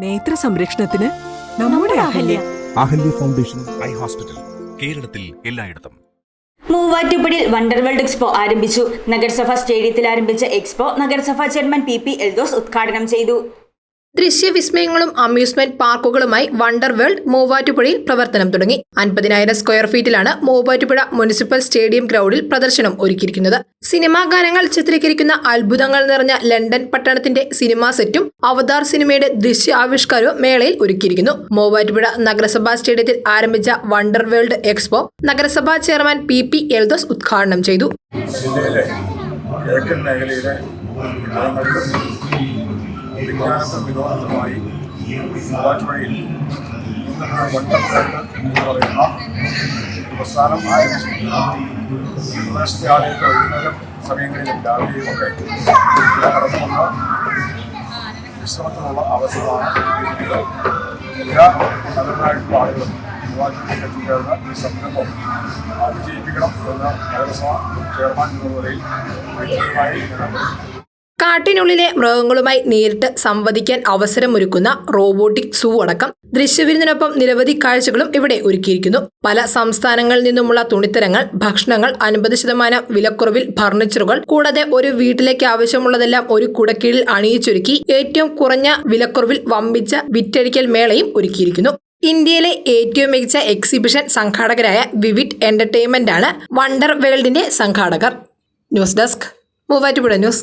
നേത്ര സംരക്ഷണത്തിന് നമ്മുടെ Ahalya. Ahalya. Foundation eye hospital കേരളത്തിൽ എല്ലായിടത്തും. മൂവാറ്റുപുഴയിൽ വണ്ടർവേൾഡ് എക്സ്പോ ആരംഭിച്ചു. നഗരസഭ സ്റ്റേഡിയത്തിൽ ആരംഭിച്ച എക്സ്പോ നഗരസഭാ ചെയർമാൻ പി പി എൽദോസ് ഉദ്ഘാടനം ചെയ്തു. ദൃശ്യവിസ്മയങ്ങളും അമ്യൂസ്മെന്റ് പാർക്കുകളുമായി വണ്ടർ വേൾഡ് മൂവാറ്റുപുഴയിൽ പ്രവർത്തനം തുടങ്ങി. അൻപതിനായിരം സ്ക്വയർ ഫീറ്റിലാണ് മൂവാറ്റുപുഴ മുനിസിപ്പൽ സ്റ്റേഡിയം ഗ്രൗണ്ടിൽ പ്രദർശനം ഒരുക്കിയിരിക്കുന്നത്. സിനിമാ ഗാനങ്ങൾ ചിത്രീകരിക്കുന്ന അത്ഭുതങ്ങൾ നിറഞ്ഞ ലണ്ടൻ പട്ടണത്തിന്റെ സിനിമാ സെറ്റും അവതാർ സിനിമയുടെ ദൃശ്യ ആവിഷ്കാരവും മേളയിൽ ഒരുക്കിയിരിക്കുന്നു. മൂവാറ്റുപുഴ നഗരസഭാ സ്റ്റേഡിയത്തിൽ ആരംഭിച്ച വണ്ടർ വേൾഡ് എക്സ്പോ നഗരസഭാ ചെയർമാൻ പി പി എൽദോസ് ഉദ്ഘാടനം ചെയ്തു. വിജ്ഞാനത്തിനും വിനോദത്തിനുമായി മൂവാറ്റുപുഴയിൽ വണ്ടർവേൾഡ് എന്ന് പറയുന്ന പ്രസ്ഥാനം ആരംഭിച്ചിട്ടുണ്ട് ഈ പ്രദേശത്തെ ആളുകൾക്ക് വൈകുന്നേരം സമയങ്ങളിലും രാവിലെയുമൊക്കെ ഇവിടെ കടന്നു വന്ന് വിശ്രമത്തിനുള്ള അവസരമാണ്. എല്ലാ നഗരങ്ങളായിട്ടുള്ള ആളുകളും മൂവാറ്റുപുഴയിൽ എത്തിച്ചേർന്ന ഈ സംരംഭം ആ, വിജയിപ്പിക്കണം എന്ന് നഗരസഭ ചെയർമാൻ എന്ന നിലയിൽ അഭ്യർത്ഥിക്കുന്നു. കാട്ടിനുള്ളിലെ മൃഗങ്ങളുമായി നേരിട്ട് സംവദിക്കാൻ അവസരമൊരുക്കുന്ന റോബോട്ടിക് സൂ അടക്കം ദൃശ്യവിരുന്നിനൊപ്പം നിരവധി കാഴ്ചകളും ഇവിടെ ഒരുക്കിയിരിക്കുന്നു. പല സംസ്ഥാനങ്ങളിൽ നിന്നുമുള്ള തുണിത്തരങ്ങൾ ഭക്ഷണങ്ങൾ അൻപത് ശതമാനം വിലക്കുറവിൽ ഫർണിച്ചറുകൾ കൂടാതെ ഒരു വീട്ടിലേക്ക് ആവശ്യമുള്ളതെല്ലാം ഒരു കുടക്കീഴിൽ അണിയിച്ചൊരുക്കി ഏറ്റവും കുറഞ്ഞ വിലക്കുറവിൽ വമ്പിച്ച വിറ്റഴിക്കൽ മേളയും ഒരുക്കിയിരിക്കുന്നു. ഇന്ത്യയിലെ ഏറ്റവും മികച്ച എക്സിബിഷൻ സംഘാടകരായ വിവിഡ് എന്റർടൈൻമെന്റ് ആണ് വണ്ടർ വേൾഡിന്റെ സംഘാടകർ. News desk Muvattupuzha news.